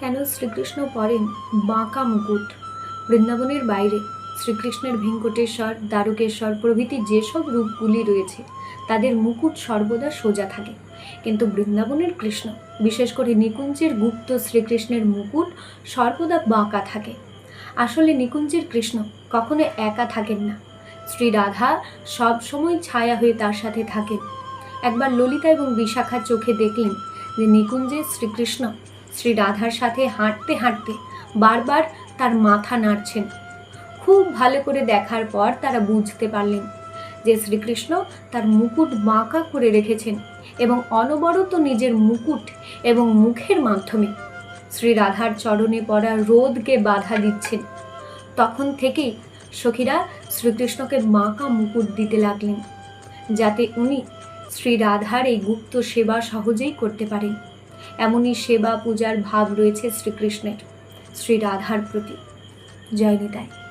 কেন শ্রীকৃষ্ণ পরেন বাঁকা মুকুট? বৃন্দাবনের বাইরে শ্রীকৃষ্ণের ভেঙ্কটেশ্বর, দ্বারকেশ্বর প্রভৃতি যেসব রূপগুলি রয়েছে, তাদের মুকুট সর্বদা সোজা থাকে। কিন্তু বৃন্দাবনের কৃষ্ণ, বিশেষ করে নিকুঞ্জের গুপ্ত শ্রীকৃষ্ণের মুকুট সর্বদা বাঁকা থাকে। আসলে নিকুঞ্জের কৃষ্ণ কখনো একা থাকেন না। শ্রী রাধা সব সময় ছায়া হয়ে তার সাথে থাকেন। একবার ললিতা এবং বিশাখার চোখে দেখলেন যে নিকুঞ্জের শ্রীকৃষ্ণ শ্রী রাধার সাথে হাঁটতে হাঁটতে বারবার তার মাথা নাড়ছেন। খুব ভালো করে দেখার পর তারা বুঝতে পারলেন যে শ্রীকৃষ্ণ তার মুকুট বাঁকা করে রেখেছেন এবং অনবরত নিজের মুকুট এবং মুখের মাধ্যমে শ্রী রাধার চরণে পড়া রোদকে বাধা দিচ্ছেন। তখন থেকেই সখীরা শ্রীকৃষ্ণকে বাঁকা মুকুট দিতে লাগলেন, যাতে উনি শ্রী রাধার এই গুপ্ত সেবা সহজেই করতে পারেন। এমনই সেবা পূজার ভাব রয়েছে শ্রীকৃষ্ণের শ্রী রাধার প্রতি। জয় নিতাই।